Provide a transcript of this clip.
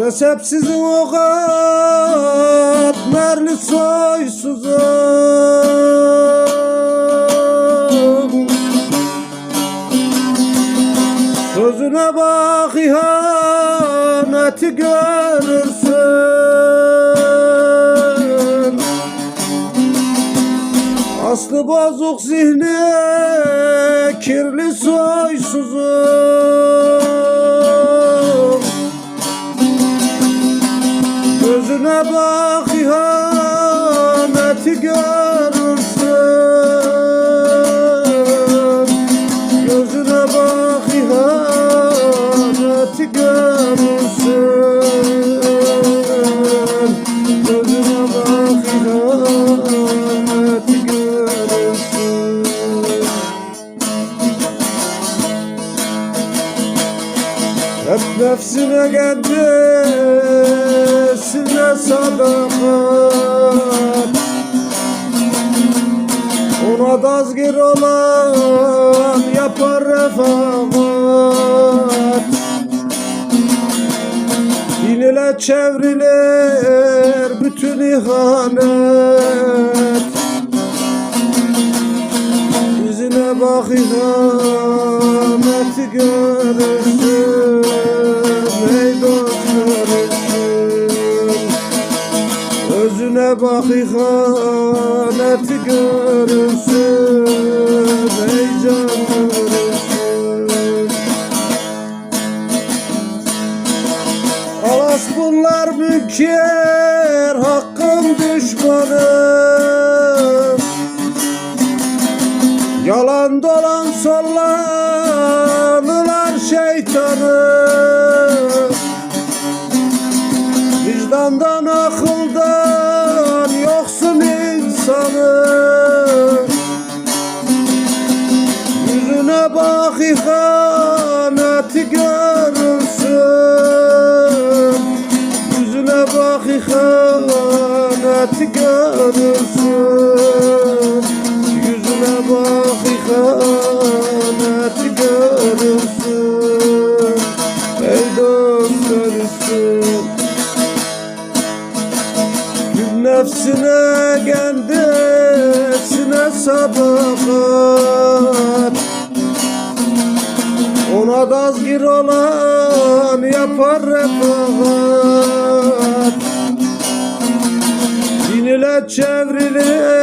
Nesepsizin o merli soysuzum. Sözüne bak ihaneti görürsün. Aslı bozuk zihni kirli soysuzum Gözüne bak ihaneti görürsün. Gözüne bak ihaneti görürsün. Gözüne bak ihaneti görürsün. Hep nefsine kendisine sadakat Ona dazgir olan yapar refakat Din ile çevrilir bütün ihanet Özüne bak ihaneti görürsün Ey can görürsün Alas bunlar münker hakkın düşmanı. Yalan dolan sollanılar şeytanı. Vicdandan akıldan insanı. Yüzüne bak ihaneti görürsün Yüzüne bak ihaneti görürsün nefsine kendisine sadakat Ona dazgir olan yapar refakat Din ile çevrilir